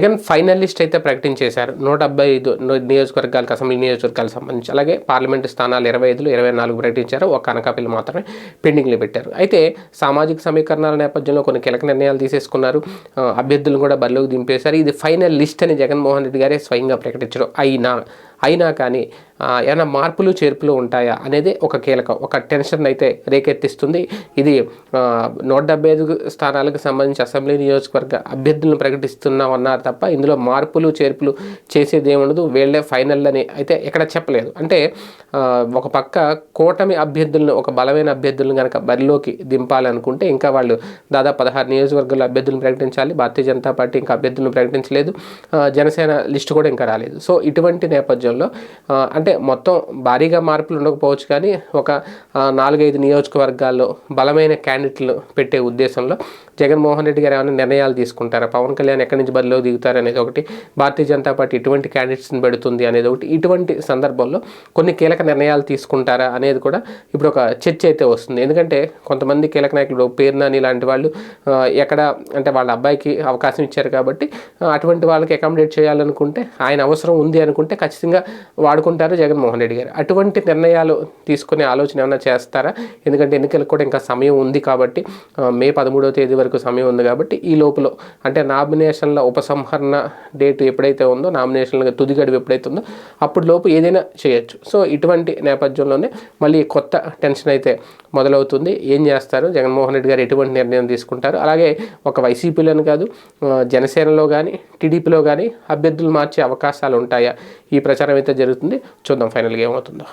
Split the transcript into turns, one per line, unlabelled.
Jagan final list అయితే ప్రకటించేశారు. నూట డెబ్బై ఐదు నియోజకవర్గాలకు అసెంబ్లీ నియోజకవర్గాలకు సంబంధించి. అలాగే పార్లమెంటు స్థానాలు ఇరవై ఐదులు ఇరవై నాలుగు ప్రకటించారు. ఒక అనకాపల్లి మాత్రమే పెండింగ్లో పెట్టారు. అయితే సామాజిక సమీకరణాల నేపథ్యంలో కొన్ని కీలక నిర్ణయాలు తీసేసుకున్నారు. అభ్యర్థులను కూడా బరిలోకి దింపేశారు. ఇది ఫైనల్ లిస్ట్ అని జగన్మోహన్ రెడ్డి గారే స్వయంగా ప్రకటించడం అయినా అయినా కానీ ఏమైనా మార్పులు చేర్పులు ఉంటాయా అనేది ఒక కీలకం. ఒక టెన్షన్ అయితే రేకెత్తిస్తుంది. ఇది నూట డెబ్బై ఐదు స్థానాలకు సంబంధించి అసెంబ్లీ నియోజకవర్గ అభ్యర్థులను ప్రకటిస్తున్నాం అన్నారు తప్ప ఇందులో మార్పులు చేర్పులు చేసేది ఏముండదు వీళ్ళే ఫైనల్ అని అయితే ఎక్కడ చెప్పలేదు. అంటే ఒక పక్క కూటమి అభ్యర్థులను ఒక బలమైన అభ్యర్థులను కనుక బరిలోకి దింపాలనుకుంటే ఇంకా వాళ్ళు దాదాపు పదహారు నియోజకవర్గాల అభ్యర్థులను ప్రకటించాలి. భారతీయ జనతా పార్టీ ఇంకా అభ్యర్థులను ప్రకటించలేదు. జనసేన లిస్టు కూడా ఇంకా రాలేదు. సో ఇటువంటి నేపథ్యం ఆ, అంటే మొత్తం భారీగా మార్పులు ఉండకపోవచ్చు కానీ ఒక నాలుగైదు నియోజకవర్గాల్లో బలమైన క్యాండిడేట్లు పెట్టే ఉద్దేశంలో జగన్మోహన్ రెడ్డి గారు ఏమైనా నిర్ణయాలు తీసుకుంటారా? పవన్ కళ్యాణ్ ఎక్కడి నుంచి బరిలో దిగుతారు అనేది ఒకటి. భారతీయ జనతా పార్టీ ఇటువంటి క్యాండిడేట్స్ని పెడుతుంది అనేది ఒకటి. ఇటువంటి సందర్భంలో కొన్ని కీలక నిర్ణయాలు తీసుకుంటారా అనేది కూడా ఇప్పుడు ఒక చర్చ అయితే వస్తుంది. ఎందుకంటే కొంతమంది కీలక నాయకులు పేర్నాని లాంటి వాళ్ళు ఎక్కడ అంటే వాళ్ళ అబ్బాయికి అవకాశం ఇచ్చారు కాబట్టి అటువంటి వాళ్ళకి అకామిడేట్ చేయాలనుకుంటే ఆయన అవసరం ఉంది అనుకుంటే ఖచ్చితంగా వాడుకుంటారు జగన్మోహన్ రెడ్డి గారు. అటువంటి నిర్ణయాలు తీసుకునే ఆలోచన ఏమైనా చేస్తారా? ఎందుకంటే ఎన్నికలకు కూడా ఇంకా సమయం ఉంది కాబట్టి మే పదమూడవ తేదీ వరకు సమయం ఉంది కాబట్టి ఈ లోపల అంటే నామినేషన్ల ఉపసంహరణ డేట్ ఎప్పుడైతే ఉందో నామినేషన్ల తుది గడువు ఎప్పుడైతే ఉందో అప్పుడు లోపు ఏదైనా చేయొచ్చు. సో ఇటువంటి నేపథ్యంలోనే మళ్ళీ కొత్త టెన్షన్ అయితే మొదలవుతుంది. ఏం చేస్తారు? జగన్మోహన్ రెడ్డి గారు ఎటువంటి నిర్ణయం తీసుకుంటారు? అలాగే ఒక వైసీపీలోని కాదు జనసేనలో కానీ టీడీపీలో కానీ అభ్యర్థులు మార్చే అవకాశాలు ఉంటాయా ఈ ప్రచారం అయితే జరుగుతుంది. చూద్దాం ఫైనల్గా ఏమవుతుందో.